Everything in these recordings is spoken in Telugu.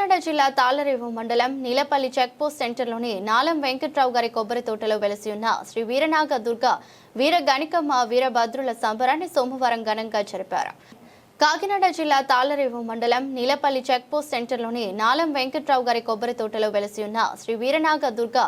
కాకినాడ జిల్లా తాళ్ళరేవు మండలం నీలపల్లి చెక్పోస్ట్ సెంటర్లోని నాలం వెంకట్రావు గారి కొబ్బరి తోటలో వెలసి ఉన్న శ్రీ వీరనాగ దుర్గ వీర గణికమ్మ వీరభద్రుల సంబరాన్ని సోమవారం ఘనంగా జరిపారు. కాకినాడ జిల్లా తాళ్ళరేవు మండలం నీలపల్లి చెక్పోస్ట్ సెంటర్లోని నాలం వెంకట్రావు గారి కొబ్బరి తోటలో వెలసి ఉన్న శ్రీ వీరనాగ దుర్గ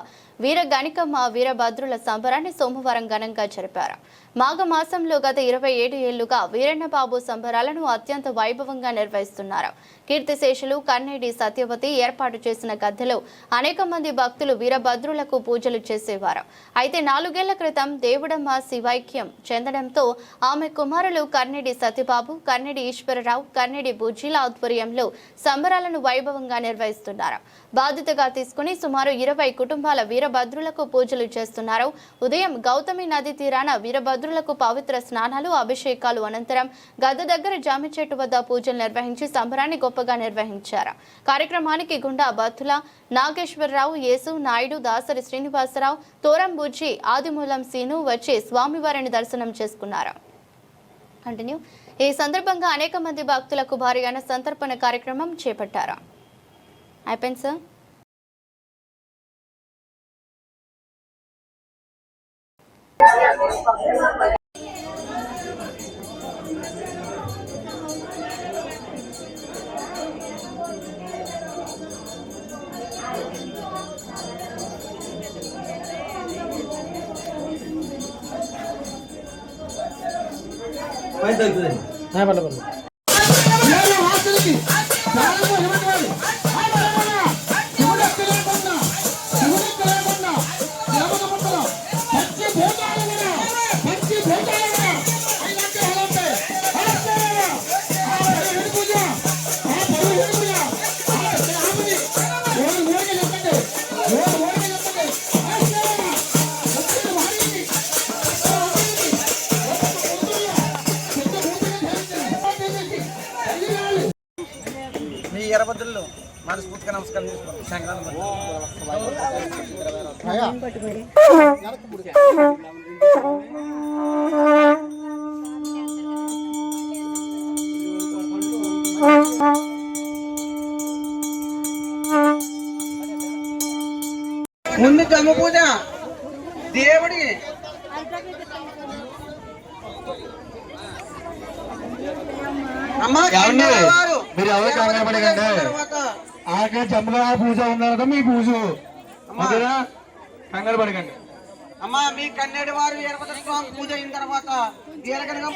వీర గణికమ్మ వీరభద్రుల సంబరాన్ని సోమవారం ఘనంగా జరిపారు. మాఘమాసంలో గత ఇరవై ఏడు ఏళ్ళుగా వీరన్నబాబు సంబరాలను అత్యంత వైభవంగా నిర్వహిస్తున్నారు. కీర్తిశేషులు కన్నేడి సత్యవతి ఏర్పాటు చేసిన గద్దెలో అనేక మంది భక్తులు వీరభద్రులకు పూజలు చేసేవారు. అయితే నాలుగేళ్ళ క్రితం దేవుడమ్మ శివైక్యం చెందడంతో ఆమె కుమారులు కన్నెడి సత్యబాబు కన్నెడి ఈశ్వరరావు కన్నెడి బుజ్జిల ఆధ్వర్యంలో సంబరాలను వైభవంగా నిర్వహిస్తున్నారు. బాధ్యతగా తీసుకుని సుమారు ఇరవై కుటుంబాల వీర వీరభద్రులకు పూజలు చేస్తున్నారు. ఉదయం గౌతమి నది తీరాన వీరభద్రులకు పవిత్ర స్నానాలు అభిషేకాలు అనంతరం గద్ద దగ్గర జామి చెట్టు వద్ద పూజలు నిర్వహించి సంబరాన్ని గొప్పగా నిర్వహించారు. కార్యక్రమానికి గుండా బత్తుల నాగేశ్వరరావు యేసు నాయుడు దాసరి శ్రీనివాసరావు తోరం బుజ్జి ఆదిమూలం సీను వచ్చి స్వామివారిని దర్శనం చేసుకున్నారు. కంటిన్యూ. ఈ సందర్భంగా అనేక మంది భక్తులకు భారీగా సంతర్పణ కార్యక్రమం చేపట్టారు. అయిపోయింది సార్? नाही म्हणलं म्हणलं ముందు జమ్మ పూజ దేవుడి అమ్మా ఏమండి? వారు మీరు ఎవరు కంగారు పడకండి. ఆకే చంద్ర పూజ ఉన్నారు మీ పూజ. ఓకేనా? కంగారు పడకండి. అమ్మా మీ కన్నెడి వారు వీరభద్ర స్వామి పూజ అయిన తర్వాత వీరకనగా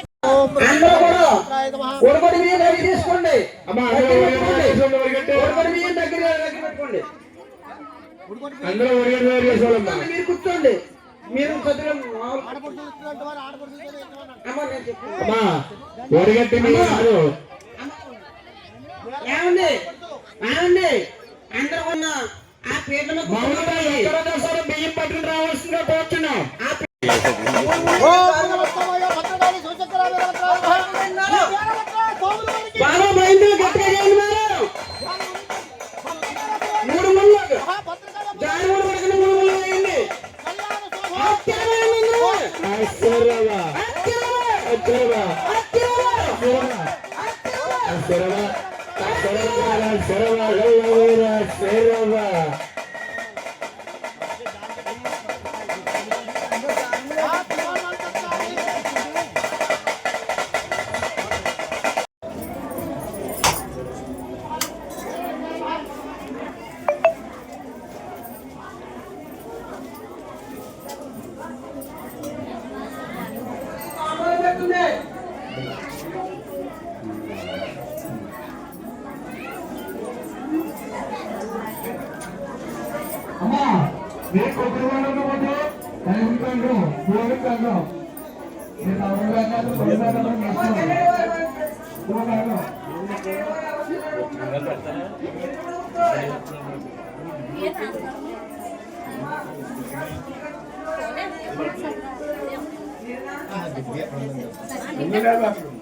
మీద మీద దగ్గర దగ్గర పెట్టుకోండి. అందరూ. మీరు కూర్చోండి. మీరు మీరు. ఏమండి? ఏమండి అందరూ ఉన్న ఆ పీటల బియ్యం పట్టుకుని రావాల్సిందిగా కోరుతున్నాం మైండ్. మూడు మూడు మూడు Mira la flor.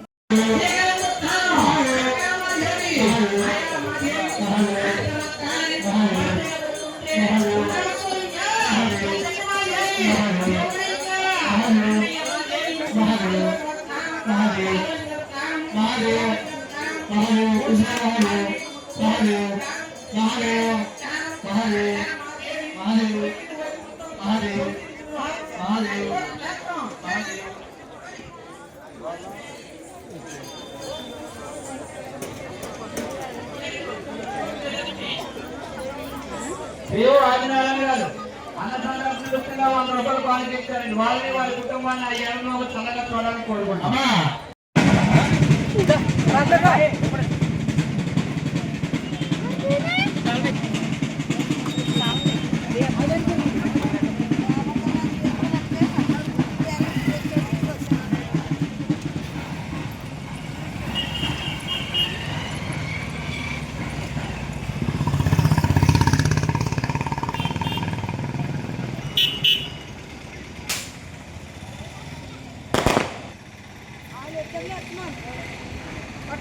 దేవుడు ఆదినారాయణ గారు అన్నదానం వాళ్ళని వారి కుటుంబాన్ని ఆ ఏడు చల్లగా చూడాలని కోరుకుంటున్నాం Come on, come on. Bak,